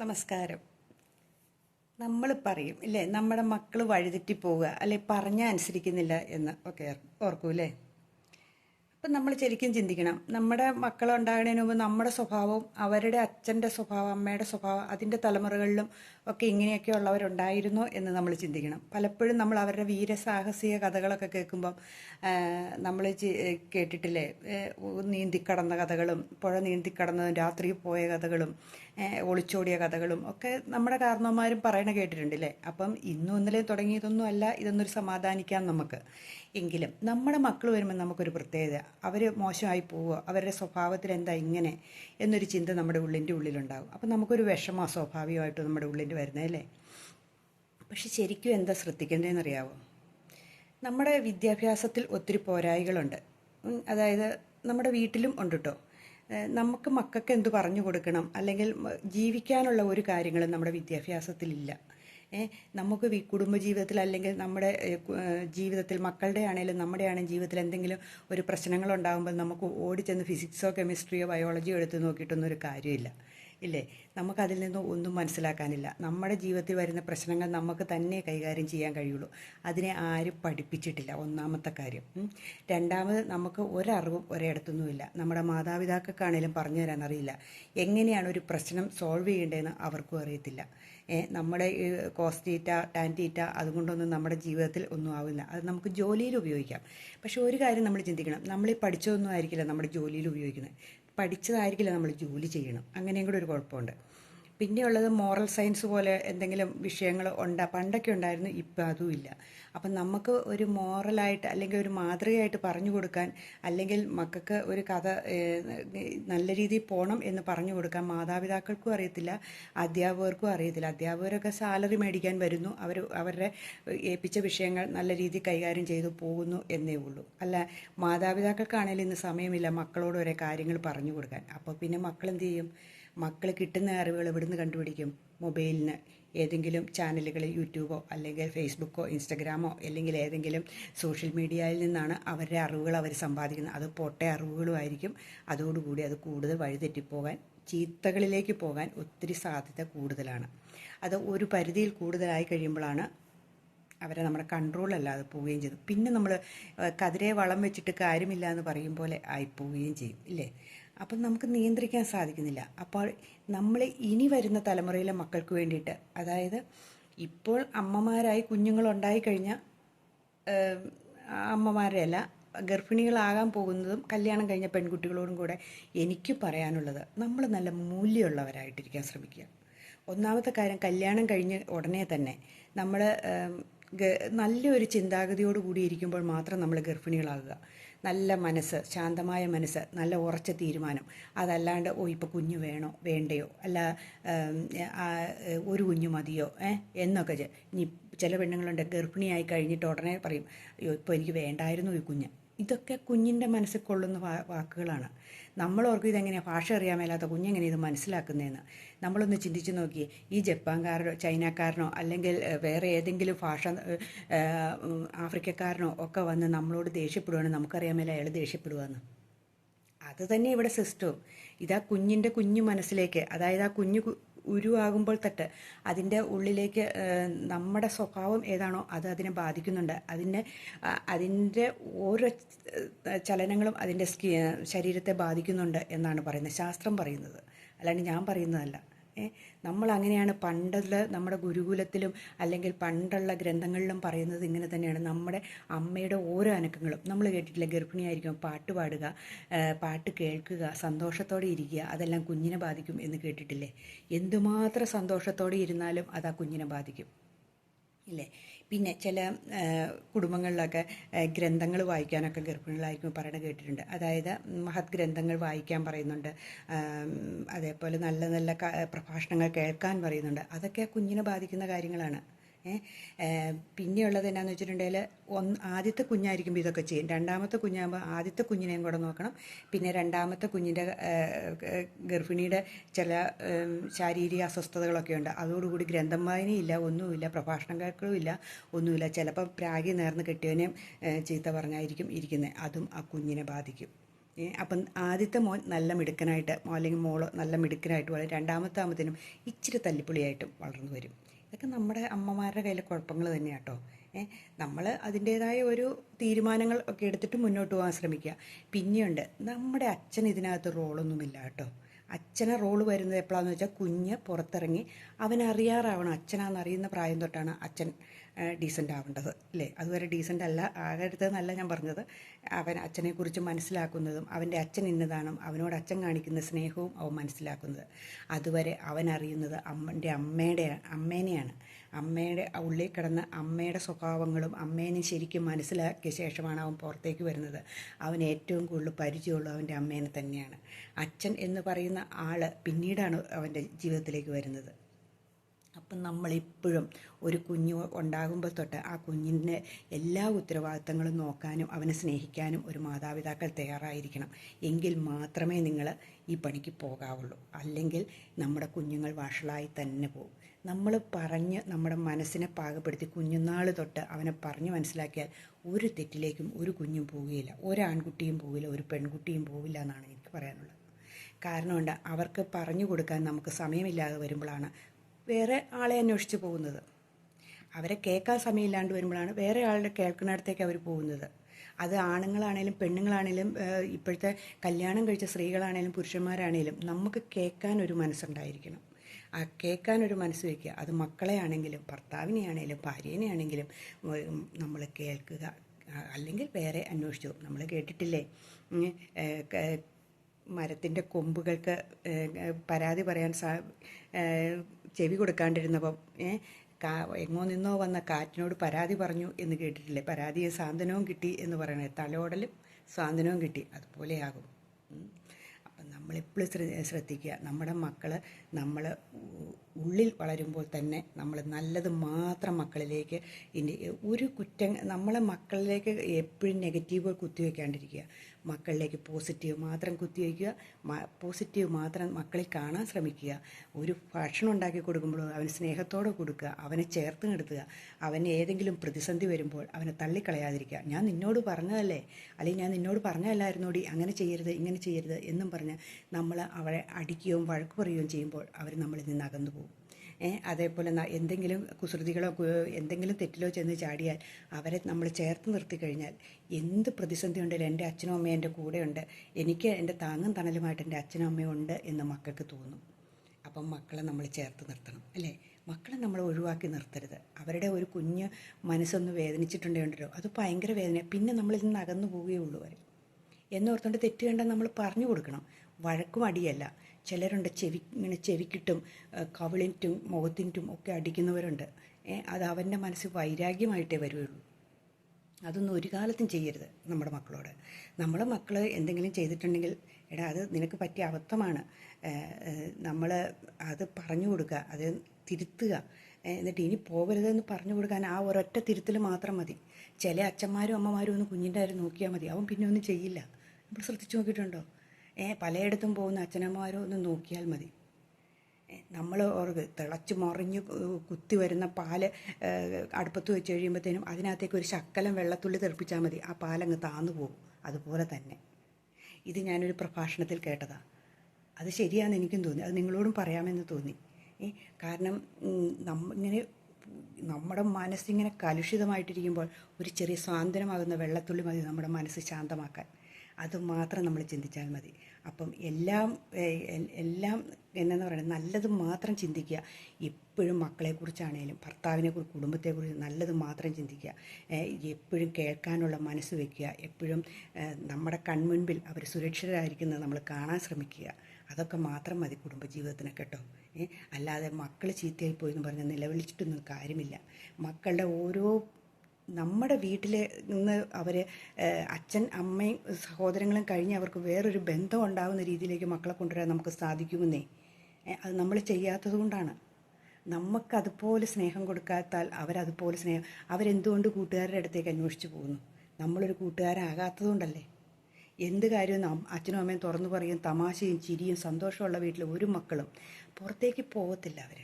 നമസ്കാരം. നമ്മൾ പറയും ഇല്ലേ? നമ്മുടെ മക്കൾ വഴിതെറ്റി പോവുക അല്ലെ? പറഞ്ഞാൽ അനുസരിക്കുന്നില്ല എന്ന് ഒക്കെ ഓർക്കൂലേ അപ്പം നമ്മൾ ശരിക്കും ചിന്തിക്കണം. നമ്മുടെ മക്കൾ ഉണ്ടാകുന്നതിന് മുമ്പ് നമ്മുടെ സ്വഭാവവും അവരുടെ അച്ഛന്റെ സ്വഭാവം അമ്മയുടെ സ്വഭാവം അതിന്റെ തലമുറകളിലും ഒക്കെ ഇങ്ങനെയൊക്കെ ഉള്ളവരുണ്ടായിരുന്നോ എന്ന് നമ്മൾ ചിന്തിക്കണം. പലപ്പോഴും നമ്മൾ അവരുടെ വീരസാഹസിക കഥകളൊക്കെ കേൾക്കുമ്പം നമ്മൾ കേട്ടിട്ടില്ലേ? നീന്തിക്കടന്ന കഥകളും പുഴ നീന്തിക്കടന്നതും രാത്രി പോയ കഥകളും ഒളിച്ചോടിയ കഥകളും ഒക്കെ നമ്മുടെ കാരണവന്മാരും പറയണ കേട്ടിട്ടുണ്ടല്ലേ? അപ്പം ഇന്നും ഇന്നലെ തുടങ്ങിയതൊന്നും അല്ല ഇതൊന്നൊരു സമാധാനിക്കാം നമുക്ക്. എങ്കിലും നമ്മുടെ മക്കൾ വരുമ്പോൾ നമുക്കൊരു പ്രത്യേകത അവർ മോശമായി പോവുക അവരുടെ സ്വഭാവത്തിൽ എന്താ ഇങ്ങനെ എന്നൊരു ചിന്ത നമ്മുടെ ഉള്ളിന്റെ ഉള്ളിലുണ്ടാകും അപ്പം നമുക്കൊരു വിഷമം സ്വാഭാവികമായിട്ട് നമ്മുടെ ഉള്ളിൽ വരുന്നത് അല്ലേ? പക്ഷെ ശരിക്കും എന്താ ശ്രദ്ധിക്കേണ്ടതെന്നറിയാവോ? നമ്മുടെ വിദ്യാഭ്യാസത്തിൽ ഒത്തിരി പോരായികളുണ്ട് അതായത് നമ്മുടെ വീട്ടിലും ഉണ്ട് കേട്ടോ നമുക്ക് മക്കൾക്ക് എന്ത് പറഞ്ഞു കൊടുക്കണം? അല്ലെങ്കിൽ ജീവിക്കാനുള്ള ഒരു കാര്യങ്ങളും നമ്മുടെ വിദ്യാഭ്യാസത്തിലില്ല. നമുക്ക് കുടുംബ കുടുംബജീവിതത്തിൽ അല്ലെങ്കിൽ നമ്മുടെ ജീവിതത്തിൽ മക്കളുടെ ആണെങ്കിലും നമ്മുടെ ആണെങ്കിലും ജീവിതത്തിൽ എന്തെങ്കിലും ഒരു പ്രശ്നങ്ങൾ ഉണ്ടാകുമ്പോൾ നമുക്ക് ഓടിച്ചെന്ന് ഫിസിക്സോ കെമിസ്ട്രിയോ ബയോളജിയോ എടുത്ത് നോക്കിയിട്ടൊന്നും ഒരു കാര്യമില്ല. ഇല്ലേ? നമുക്കതിൽ നിന്നും ഒന്നും മനസ്സിലാക്കാനില്ല. നമ്മുടെ ജീവിതത്തിൽ വരുന്ന പ്രശ്നങ്ങൾ നമുക്ക് തന്നെ കൈകാര്യം ചെയ്യാൻ കഴിയുള്ളൂ. അതിനെ ആരും പഠിപ്പിച്ചിട്ടില്ല ഒന്നാമത്തെ കാര്യം. രണ്ടാമത് നമുക്ക് ഒരറിവും ഒരിടത്തൊന്നുമില്ല. നമ്മുടെ മാതാപിതാക്കൾക്കാണേലും പറഞ്ഞു തരാൻ അറിയില്ല. എങ്ങനെയാണ് ഒരു പ്രശ്നം സോൾവ് ചെയ്യേണ്ടതെന്ന് അവർക്കും അറിയത്തില്ല. നമ്മുടെ കോസ്റ്റീറ്റ ടാന്റീറ്റ അതുകൊണ്ടൊന്നും നമ്മുടെ ജീവിതത്തിൽ ഒന്നും ആവില്ല. അത് നമുക്ക് ജോലിയിൽ ഉപയോഗിക്കാം. പക്ഷേ ഒരു കാര്യം നമ്മൾ ചിന്തിക്കണം. നമ്മൾ ഈ പഠിച്ചതൊന്നും ആയിരിക്കില്ല നമ്മുടെ ജോലിയിൽ ഉപയോഗിക്കുന്നത്. പഠിച്ചതായിരിക്കില്ല നമ്മൾ ജോലി ചെയ്യണം. അങ്ങനെയും കൂടെ ഒരു കുഴപ്പമുണ്ട്. പിന്നെയുള്ളത് മോറൽ സയൻസ് പോലെ എന്തെങ്കിലും വിഷയങ്ങൾ ഉണ്ടാ പണ്ടൊക്കെ ഉണ്ടായിരുന്നു ഇപ്പം അതും ഇല്ല. അപ്പം നമുക്ക് ഒരു മോറലായിട്ട് അല്ലെങ്കിൽ ഒരു മാതൃകയായിട്ട് പറഞ്ഞു കൊടുക്കാൻ അല്ലെങ്കിൽ മക്കൾക്ക് ഒരു കഥ നല്ല രീതിയിൽ പോകണം എന്ന് പറഞ്ഞു കൊടുക്കാൻ മാതാപിതാക്കൾക്കും അറിയത്തില്ല അധ്യാപകർക്കും അറിയത്തില്ല. അധ്യാപകരൊക്കെ സാലറി മേടിക്കാൻ വരുന്നു അവർ അവരുടെ ഏൽപ്പിച്ച വിഷയങ്ങൾ നല്ല രീതിയിൽ കൈകാര്യം ചെയ്തു പോകുന്നു എന്നേ ഉള്ളൂ. അല്ല മാതാപിതാക്കൾക്കാണെങ്കിലും ഇന്ന് സമയമില്ല മക്കളോട് ഒരേ കാര്യങ്ങൾ പറഞ്ഞു കൊടുക്കാൻ. അപ്പോൾ പിന്നെ മക്കൾ എന്ത് ചെയ്യും? മക്കൾ കിട്ടുന്ന അറിവുകൾ എവിടുന്ന് കണ്ടുപിടിക്കും? മൊബൈലിന്. ഏതെങ്കിലും ചാനലുകളിൽ യൂട്യൂബോ അല്ലെങ്കിൽ ഫേസ്ബുക്കോ ഇൻസ്റ്റഗ്രാമോ അല്ലെങ്കിൽ ഏതെങ്കിലും സോഷ്യൽ മീഡിയയിൽ നിന്നാണ് അവരുടെ അറിവുകൾ അവർ സമ്പാദിക്കുന്നത്. അത് പൊട്ട അറിവുകളുമായിരിക്കും. അതോടുകൂടി അത് കൂടുതൽ വഴിതെറ്റിപ്പോകാൻ ചീത്തകളിലേക്ക് പോകാൻ ഒത്തിരി സാധ്യത കൂടുതലാണ്. അത് ഒരു പരിധിയിൽ കൂടുതലായി കഴിയുമ്പോഴാണ് അവരെ നമ്മുടെ കൺട്രോളല്ലാതെ പോവുകയും ചെയ്തു പിന്നെ നമ്മൾ കതിരെ വളം വെച്ചിട്ട് കാര്യമില്ല എന്ന് പറയും പോലെ ആയിപ്പോവുകയും ചെയ്യും. ഇല്ലേ? അപ്പം നമുക്ക് നിയന്ത്രിക്കാൻ സാധിക്കുന്നില്ല. അപ്പോൾ നമ്മൾ ഇനി വരുന്ന തലമുറയിലെ മക്കൾക്ക് വേണ്ടിയിട്ട് അതായത് ഇപ്പോൾ അമ്മമാരായി കുഞ്ഞുങ്ങളുണ്ടായി കഴിഞ്ഞ അമ്മമാരെയല്ല ഗർഭിണികളാകാൻ പോകുന്നതും കല്യാണം കഴിഞ്ഞ പെൺകുട്ടികളോടും കൂടെ എനിക്ക് പറയാനുള്ളത് നമ്മൾ നല്ല മൂല്യമുള്ളവരായിട്ടിരിക്കാൻ ശ്രമിക്കുക. ഒന്നാമത്തെ കാര്യം കല്യാണം കഴിഞ്ഞ് ഉടനെ തന്നെ നമ്മൾ നല്ലൊരു ചിന്താഗതിയോട് കൂടി ഇരിക്കുമ്പോൾ മാത്രം നമ്മൾ ഗർഭിണികളാകുക. നല്ല മനസ്സ് ശാന്തമായ മനസ്സ് നല്ല ഉറച്ച തീരുമാനം. അതല്ലാണ്ട് ഓ ഇപ്പോൾ കുഞ്ഞ് വേണോ വേണ്ടയോ? അല്ല ഒരു കുഞ്ഞ് മതിയോ? ഏ എന്നൊക്കെ ഇനി ചില പെണ്ണുങ്ങളുണ്ട് ഗർഭിണിയായി കഴിഞ്ഞിട്ട് ഉടനെ പറയും അയ്യോ ഇപ്പോൾ എനിക്ക് വേണ്ടായിരുന്നു ഈ കുഞ്ഞ്. ഇതൊക്കെ കുഞ്ഞിന്റെ മനസ്സിൽ കൊള്ളുന്ന വാക്കുകളാണ്. നമ്മൾ ഓർക്കും ഇതെങ്ങനെയാണ് ഭാഷ അറിയാൻ മേലാത്ത കുഞ്ഞെങ്ങനെ ഇത് മനസ്സിലാക്കുന്നതെന്ന് നമ്മളൊന്ന് ചിന്തിച്ച് നോക്കി ഈ ജപ്പാൻകാരനോ ചൈനക്കാരനോ അല്ലെങ്കിൽ വേറെ ഏതെങ്കിലും ഭാഷ ആഫ്രിക്കക്കാരനോ ഒക്കെ വന്ന് നമ്മളോട് ദേഷ്യപ്പെടുവാണ് നമുക്കറിയാൻ മേലെ അയാൾ ദേഷ്യപ്പെടുവാന്ന്. അത് തന്നെ ഇവിടെ സിസ്റ്റവും. ഇതാ കുഞ്ഞിന്റെ കുഞ്ഞു മനസ്സിലേക്ക് അതായത് ആ കുഞ്ഞു ഉരുവാകുമ്പോൾ തട്ട് അതിന്റെ ഉള്ളിലേക്ക് നമ്മുടെ സ്വഭാവം ഏതാണോ അത് അതിനെ ബാധിക്കുന്നുണ്ട്. അതിനെ ആ, അതിന്റെ ഓരോ ചലനങ്ങളും അതിന്റെ ശരീരത്തെ ബാധിക്കുന്നുണ്ട് എന്നാണ് പറയുന്നത്. ശാസ്ത്രം പറയുന്നത്. അല്ലാണ്ട് ഞാൻ പറയുന്നതല്ല. നമ്മൾ അങ്ങനെയാണ് പണ്ടുള്ള നമ്മുടെ ഗുരുകുലത്തിലും അല്ലെങ്കിൽ പണ്ടുള്ള ഗ്രന്ഥങ്ങളിലും പറയുന്നത് ഇങ്ങനെ തന്നെയാണ്. നമ്മുടെ അമ്മയുടെ ഓരോ അനക്കങ്ങളും. നമ്മൾ കേട്ടിട്ടില്ല ഗർഭിണിയായിരിക്കും പാട്ട് പാടുക പാട്ട് കേൾക്കുക സന്തോഷത്തോടെ ഇരിക്കുക അതെല്ലാം കുഞ്ഞിനെ ബാധിക്കും എന്ന് കേട്ടിട്ടില്ലേ? എന്തുമാത്രം സന്തോഷത്തോടെ ഇരുന്നാലും അത് ആ കുഞ്ഞിനെ ബാധിക്കും. ഇല്ലേ? പിന്നെ ചില കുടുംബങ്ങളിലൊക്കെ ഗ്രന്ഥങ്ങൾ വായിക്കാനൊക്കെ ഗർഭിണികളായിരിക്കും പറയണ കേട്ടിട്ടുണ്ട്. അതായത് മഹത് ഗ്രന്ഥങ്ങൾ വായിക്കാൻ പറയുന്നുണ്ട്. അതേപോലെ നല്ല നല്ല പ്രഭാഷണങ്ങൾ കേൾക്കാൻ പറയുന്നുണ്ട്. അതൊക്കെ കുഞ്ഞിനെ ബാധിക്കുന്ന കാര്യങ്ങളാണ്. പിന്നെയുള്ളത് എന്നാന്ന് വെച്ചിട്ടുണ്ടെങ്കിൽ ഒന്ന് ആദ്യത്തെ കുഞ്ഞായിരിക്കുമ്പോൾ ഇതൊക്കെ ചെയ്യും. രണ്ടാമത്തെ കുഞ്ഞാകുമ്പോൾ ആദ്യത്തെ കുഞ്ഞിനെയും കൂടെ നോക്കണം. പിന്നെ രണ്ടാമത്തെ കുഞ്ഞിന്റെ ഗർഭിണിയുടെ ചില ശാരീരിക അസ്വസ്ഥതകളൊക്കെ ഉണ്ട്. അതോടുകൂടി ഗ്രന്ഥം വായനയില്ല ഒന്നുമില്ല പ്രഭാഷണം കേൾക്കലും ഇല്ല ഒന്നുമില്ല ചിലപ്പോൾ പ്രാഗി നേർന്ന് കെട്ടിയവനെയും ഏ, ചീത്ത പറഞ്ഞായിരിക്കും ഇരിക്കുന്നത് അതും ആ കുഞ്ഞിനെ ബാധിക്കും. അപ്പം ആദ്യത്തെ മോൻ നല്ല മിടുക്കനായിട്ട് അല്ലെങ്കിൽ മോൾ നല്ല മിടുക്കനായിട്ട് വളരും. രണ്ടാമത്തെ ആകുമ്പത്തേനും ഇച്ചിരി തല്ലിപ്പൊളിയായിട്ടും വളർന്നു വരും. ഇതൊക്കെ നമ്മുടെ അമ്മമാരുടെ കയ്യിലെ കുഴപ്പങ്ങൾ തന്നെയാണ് കേട്ടോ ഏ നമ്മൾ അതിന്റേതായ ഒരു തീരുമാനങ്ങൾ ഒക്കെ എടുത്തിട്ട് മുന്നോട്ട് പോകാൻ ശ്രമിക്കുക. പിന്നെയുണ്ട് നമ്മുടെ അച്ഛൻ ഇതിനകത്ത് റോളൊന്നുമില്ല കേട്ടോ അച്ഛനെ റോൾ വരുന്നത് എപ്പോഴാണെന്ന് വെച്ചാൽ കുഞ്ഞ് പുറത്തിറങ്ങി അവനറിയാറാവണം അച്ഛനാണെന്ന് അറിയുന്ന പ്രായം തൊട്ടാണ് അച്ഛൻ ഡീസന്റ് ആവേണ്ടത് അല്ലേ? അതുവരെ ഡീസന്റ് അല്ല. ആകരുതെന്നല്ല ഞാൻ പറഞ്ഞത്. അവൻ അച്ഛനെക്കുറിച്ച് മനസ്സിലാക്കുന്നതും അവന്റെ അച്ഛൻ ഇന്നതാണ് അവനോട് അച്ഛൻ കാണിക്കുന്ന സ്നേഹവും അവൻ മനസ്സിലാക്കുന്നത്. അതുവരെ അവൻ അറിയുന്നത് അമ്മന്റെ അമ്മയുടെ അമ്മേനെയാണ്. അമ്മയുടെ ഉള്ളിൽ കിടന്ന അമ്മയുടെ സ്വഭാവങ്ങളും അമ്മേനെ ശരിക്കും മനസ്സിലാക്കിയ ശേഷമാണ് അവൻ പുറത്തേക്ക് വരുന്നത്. അവൻ ഏറ്റവും കൂടുതൽ പരിചയമുള്ള അവന്റെ അമ്മേനെ തന്നെയാണ്. അച്ഛൻ എന്ന് പറയുന്ന ആൾ പിന്നീടാണ് അവന്റെ ജീവിതത്തിലേക്ക് വരുന്നത്. അപ്പം നമ്മളിപ്പോഴും ഒരു കുഞ്ഞു ഉണ്ടാകുമ്പോൾ തൊട്ട് ആ കുഞ്ഞിന്റെ എല്ലാ ഉത്തരവാദിത്തങ്ങളും നോക്കാനും അവനെ സ്നേഹിക്കാനും ഒരു മാതാപിതാക്കൾ തയ്യാറായിരിക്കണം. എങ്കിൽ മാത്രമേ നിങ്ങൾ ഈ പണിക്ക് പോകാവുള്ളൂ. അല്ലെങ്കിൽ നമ്മുടെ കുഞ്ഞുങ്ങൾ വഷളായി തന്നെ പോകും. നമ്മൾ പറഞ്ഞ് നമ്മുടെ മനസ്സിനെ പാകപ്പെടുത്തി കുഞ്ഞുനാൾ തൊട്ട് അവനെ പറഞ്ഞ് മനസ്സിലാക്കിയാൽ ഒരു തെറ്റിലേക്കും ഒരു കുഞ്ഞും പോവുകയില്ല. ഒരാൺകുട്ടിയും പോവില്ല ഒരു പെൺകുട്ടിയും പോവില്ല എന്നാണ് എനിക്ക് പറയാനുള്ളത്. കാരണമുണ്ട് അവർക്ക് പറഞ്ഞു കൊടുക്കാൻ നമുക്ക് സമയമില്ലാതെ വരുമ്പോഴാണ് വേറെ ആളെ അന്വേഷിച്ച് പോകുന്നത്. അവരെ കേൾക്കാൻ സമയമില്ലാണ്ട് വരുമ്പോഴാണ് വേറെ ആളുടെ കേൾക്കുന്നിടത്തേക്ക് അവർ പോകുന്നത്. അത് ആണുങ്ങളാണേലും പെണ്ണുങ്ങളാണേലും ഇപ്പോഴത്തെ കല്യാണം കഴിച്ച സ്ത്രീകളാണേലും പുരുഷന്മാരാണേലും നമുക്ക് കേൾക്കാൻ ഒരു മനസ്സുണ്ടായിരിക്കണം. ആ കേൾക്കാൻ ഒരു മനസ്സ് വയ്ക്കുക അത് മക്കളെ ആണെങ്കിലും ഭർത്താവിനെ ആണെങ്കിലും ഭാര്യേനെ ആണെങ്കിലും നമ്മൾ കേൾക്കുക അല്ലെങ്കിൽ വേറെ അന്വേഷിച്ചു. നമ്മൾ കേട്ടിട്ടില്ലേ? മരത്തിന്റെ കൊമ്പുകൾക്ക് പരാതി പറയാൻ സാ ചെവി കൊടുക്കാണ്ടിരുന്നപ്പം കാ എങ്ങോ നിന്നോ വന്ന കാറ്റിനോട് പരാതി പറഞ്ഞു എന്ന് കേട്ടിട്ടില്ലേ? പരാതിയെ സാന്ത്വനവും കിട്ടി എന്ന് പറയണത് തലോടലും സാന്ത്വനവും കിട്ടി. അതുപോലെയാകും. അപ്പം നമ്മളെപ്പോഴും ശ്ര ശ്രദ്ധിക്കുക. നമ്മുടെ മക്കൾ നമ്മൾ ഉള്ളിൽ വളരുമ്പോൾ തന്നെ നമ്മൾ നല്ലത് മാത്രം മക്കളിലേക്ക് ഇനി ഒരു കുറ്റം നമ്മളെ മക്കളിലേക്ക് എപ്പോഴും നെഗറ്റീവ് കുത്തിവെക്കാണ്ടിരിക്കുക. മക്കളിലേക്ക് പോസിറ്റീവ് മാത്രം കുത്തിവെക്കുക പോസിറ്റീവ് മാത്രം മക്കളിൽ കാണാൻ ശ്രമിക്കുക. ഒരു ഭക്ഷണം ഉണ്ടാക്കി കൊടുക്കുമ്പോൾ അവന് സ്നേഹത്തോടെ കൊടുക്കുക അവനെ ചേർത്ത് നിർത്തുക അവന് ഏതെങ്കിലും പ്രതിസന്ധി വരുമ്പോൾ അവനെ തള്ളിക്കളയാതിരിക്കുക. ഞാൻ നിന്നോട് പറഞ്ഞതല്ലേ? അല്ലെങ്കിൽ ഞാൻ നിന്നോട് പറഞ്ഞതല്ലായിരുന്നോടി? അങ്ങനെ ചെയ്യരുത് ഇങ്ങനെ ചെയ്യരുത് എന്നും പറഞ്ഞ് നമ്മൾ അവളെ അടിക്കുകയും വഴക്ക് പറയുകയും ചെയ്യുമ്പോൾ അവർ നമ്മളിൽ നിന്ന് അകന്നു പോകും. അതേപോലെ എന്തെങ്കിലും കുസൃതികളോ എന്തെങ്കിലും തെറ്റിലോ ചെന്ന് ചാടിയാൽ അവരെ നമ്മൾ ചേർത്ത് നിർത്തി കഴിഞ്ഞാൽ എന്ത് പ്രതിസന്ധി ഉണ്ടെങ്കിലും എന്റെ അച്ഛനും അമ്മയും എന്റെ കൂടെയുണ്ട്. എനിക്ക് എന്റെ താങ്ങും തണലുമായിട്ട് എന്റെ അച്ഛനും അമ്മയും ഉണ്ട് എന്ന് മക്കൾക്ക് തോന്നും. അപ്പം മക്കളെ നമ്മൾ ചേർത്ത് നിർത്തണം അല്ലേ? മക്കളെ നമ്മൾ ഒഴിവാക്കി നിർത്തരുത്. അവരുടെ ഒരു കുഞ്ഞ് മനസ്സൊന്ന് വേദനിച്ചിട്ടുണ്ടെങ്കിലോ അത് ഭയങ്കര വേദന പിന്നെ നമ്മളിൽ നിന്ന് അകന്നു പോവുകയുള്ളൂ അവർ എന്നോർത്തുകൊണ്ട് തെറ്റ് കണ്ടാൽ നമ്മൾ പറഞ്ഞു കൊടുക്കണം. വഴക്കും അടിയല്ല. ചിലരുണ്ട് ചെവി ഇങ്ങനെ ചെവിക്കിട്ടും കവിളിന്റും മുഖത്തിന്റും ഒക്കെ അടിക്കുന്നവരുണ്ട്. അത് അവന്റെ മനസ്സിൽ വൈരാഗ്യമായിട്ടേ വരുള്ളൂ. അതൊന്നും ഒരു കാലത്തും ചെയ്യരുത് നമ്മുടെ മക്കളോട്. നമ്മളെ മക്കൾ എന്തെങ്കിലും ചെയ്തിട്ടുണ്ടെങ്കിൽ എടാ അത് നിനക്ക് പറ്റിയ അബദ്ധമാണ്. നമ്മൾ അത് പറഞ്ഞു കൊടുക്കുക അത് തിരുത്തുക. എന്നിട്ട് ഇനി പോകരുതെന്ന് പറഞ്ഞു കൊടുക്കാൻ ആ ഒരൊറ്റ തിരുത്തൽ മാത്രം മതി. ചില അച്ഛന്മാരും അമ്മമാരും ഒന്ന് കുഞ്ഞിന്റെ കാര്യം നോക്കിയാൽ മതി. അവൻ പിന്നെ ഒന്നും ചെയ്യില്ല. നമ്മൾ ശ്രദ്ധിച്ചു നോക്കിയിട്ടുണ്ടോ? പലയിടത്തും പോകുന്ന അച്ഛനമ്മമാരോ ഒന്ന് നോക്കിയാൽ മതി. നമ്മൾ ഓർക്ക് തിളച്ച് മറിഞ്ഞ് കുത്തി വരുന്ന പാൽ അടുപ്പത്ത് വെച്ച് കഴിയുമ്പോഴത്തേനും അതിനകത്തേക്ക് ഒരു ശക്കലം വെള്ളത്തുള്ളി തെറിപ്പിച്ചാൽ മതി. ആ പാലങ്ങ് താന്നു പോകും. അതുപോലെ തന്നെ. ഇത് ഞാനൊരു പ്രഭാഷണത്തിൽ കേട്ടതാണ് അത് ശരിയാണെന്ന് എനിക്കും തോന്നി. അത് നിങ്ങളോടും പറയാമെന്ന് തോന്നി. കാരണം നമ്മ ഇങ്ങനെ നമ്മുടെ മനസ്സിങ്ങനെ കലുഷിതമായിട്ടിരിക്കുമ്പോൾ ഒരു ചെറിയ സ്വാതന്ത്ര്യമാകുന്ന വെള്ളത്തുള്ളി മതി നമ്മുടെ മനസ്സ് ശാന്തമാക്കാൻ. അതുമാത്രം നമ്മൾ ചിന്തിച്ചാൽ മതി. അപ്പം എല്ലാം എല്ലാം എന്നു പറയുന്നത് നല്ലത് മാത്രം ചിന്തിക്കുക. എപ്പോഴും മക്കളെക്കുറിച്ചാണേലും ഭർത്താവിനെക്കുറിച്ച് കുടുംബത്തെക്കുറിച്ച് നല്ലത് മാത്രം ചിന്തിക്കുക. എപ്പോഴും കേൾക്കാനുള്ള മനസ്സ് വയ്ക്കുക എപ്പോഴും നമ്മുടെ കൺമുൻപിൽ അവർ സുരക്ഷിതരായിരിക്കുന്നത് നമ്മൾ കാണാൻ ശ്രമിക്കുക. അതൊക്കെ മാത്രം മതി കുടുംബജീവിതത്തിന് കേട്ടോ. അല്ലാതെ മക്കൾ ചീത്തയായി പോയി എന്ന് പറഞ്ഞ് നിലവിളിച്ചിട്ടൊന്നും കാര്യമില്ല. മക്കളുടെ ഓരോ നമ്മുടെ വീട്ടിൽ നിന്ന് അവർ അച്ഛൻ അമ്മയും സഹോദരങ്ങളും കഴിഞ്ഞ് അവർക്ക് വേറൊരു ബന്ധം ഉണ്ടാകുന്ന രീതിയിലേക്ക് മക്കളെ കൊണ്ടുവരാൻ നമുക്ക് സാധിക്കുമെന്നേ. അത് നമ്മൾ ചെയ്യാത്തത് കൊണ്ടാണ്. നമുക്കതുപോലെ സ്നേഹം കൊടുക്കാത്താൽ അവരതുപോലെ സ്നേഹം അവരെന്തുകൊണ്ട് കൂട്ടുകാരുടെ അടുത്തേക്ക് അന്വേഷിച്ച് പോകുന്നു? നമ്മളൊരു കൂട്ടുകാരാകാത്തത് കൊണ്ടല്ലേ? എന്ത് കാര്യവും അച്ഛനും അമ്മയും തുറന്നു പറയും തമാശയും ചിരിയും സന്തോഷമുള്ള വീട്ടിൽ ഒരു മക്കളും പുറത്തേക്ക് പോകത്തില്ല അവർ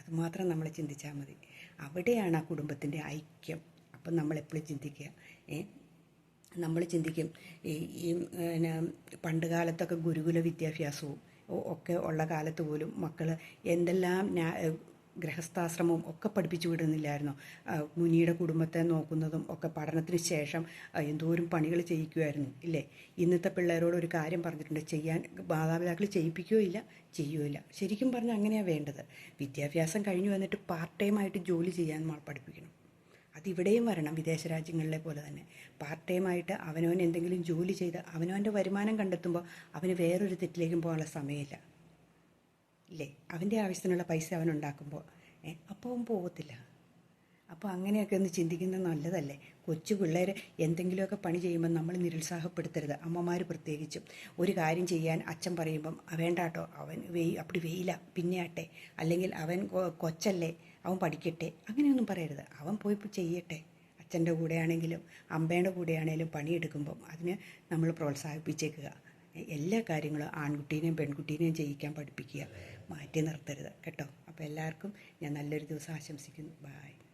അതുമാത്രം നമ്മൾ ചിന്തിച്ചാൽ മതി. അവിടെയാണ് ആ കുടുംബത്തിന്റെ ഐക്യം. അപ്പം നമ്മളെപ്പോഴും ചിന്തിക്കുക. ഏ? നമ്മൾ ചിന്തിക്കും ഈ ഈ പിന്നെ പണ്ട് കാലത്തൊക്കെ ഗുരുകുല വിദ്യാഭ്യാസവും ഒക്കെ ഉള്ള കാലത്ത് പോലും മക്കൾ എന്തെല്ലാം ഗൃഹസ്ഥാശ്രമവും ഒക്കെ പഠിപ്പിച്ചു വിടുന്നില്ലായിരുന്നു. മുനിയുടെ കുടുംബത്തെ നോക്കുന്നതും ഒക്കെ പഠനത്തിന് ശേഷം എന്തോരം പണികൾ ചെയ്യിക്കുമായിരുന്നു ഇല്ലേ? ഇന്നത്തെ പിള്ളേരോട് ഒരു കാര്യം പറഞ്ഞിട്ടുണ്ട് ചെയ്യാൻ മാതാപിതാക്കൾ ചെയ്യിപ്പിക്കുകയോ ഇല്ല? ചെയ്യുകയില്ല ശരിക്കും പറഞ്ഞാൽ അങ്ങനെയാണ് വേണ്ടത്. വിദ്യാഭ്യാസം കഴിഞ്ഞു വന്നിട്ട് പാർട്ട് ടൈമായിട്ട് ജോലി ചെയ്യാൻ നമ്മൾ പഠിപ്പിക്കണം ഇവിടെയും വരണം വിദേശ രാജ്യങ്ങളിലെ പോലെ തന്നെ. പാർട്ട് ടൈമായിട്ട് അവനവൻ എന്തെങ്കിലും ജോലി ചെയ്ത് അവനവന്റെ വരുമാനം കണ്ടെത്തുമ്പോൾ അവന് വേറൊരു തെറ്റിലേക്കും പോകാനുള്ള സമയമില്ല. ഇല്ലേ? അവന്റെ ആവശ്യത്തിനുള്ള പൈസ ഏ? അപ്പോൾ അവൻ പോകത്തില്ല അപ്പോൾ അങ്ങനെയൊക്കെ ഒന്ന് ചിന്തിക്കുന്നത് നല്ലതല്ലേ? കൊച്ചു പിള്ളേർ എന്തെങ്കിലുമൊക്കെ പണി ചെയ്യുമ്പോൾ നമ്മൾ നിരുത്സാഹപ്പെടുത്തരുത്. അമ്മമാർ പ്രത്യേകിച്ചും. ഒരു കാര്യം ചെയ്യാൻ അച്ഛൻ പറയുമ്പം വേണ്ടാട്ടോ അവൻ വെയ് അപ്പടി വെയില പിന്നെ ആട്ടെ. അല്ലെങ്കിൽ അവൻ കൊച്ചല്ലേ അവൻ പഠിക്കട്ടെ. അങ്ങനെയൊന്നും പറയരുത്. അവൻ പോയി ചെയ്യട്ടെ. അച്ഛന്റെ കൂടെയാണെങ്കിലും അമ്മയുടെ കൂടെയാണെങ്കിലും പണിയെടുക്കുമ്പം അതിന് നമ്മൾ പ്രോത്സാഹിപ്പിച്ചേക്കുക. എല്ലാ കാര്യങ്ങളും ആൺകുട്ടീനെയും പെൺകുട്ടീനെയും ചെയ്യിക്കാൻ പഠിപ്പിക്കുക. മാറ്റി നിർത്തരുത്. കേട്ടോ? അപ്പോൾ എല്ലാവർക്കും ഞാൻ നല്ലൊരു ദിവസം ആശംസിക്കുന്നു. ബായ്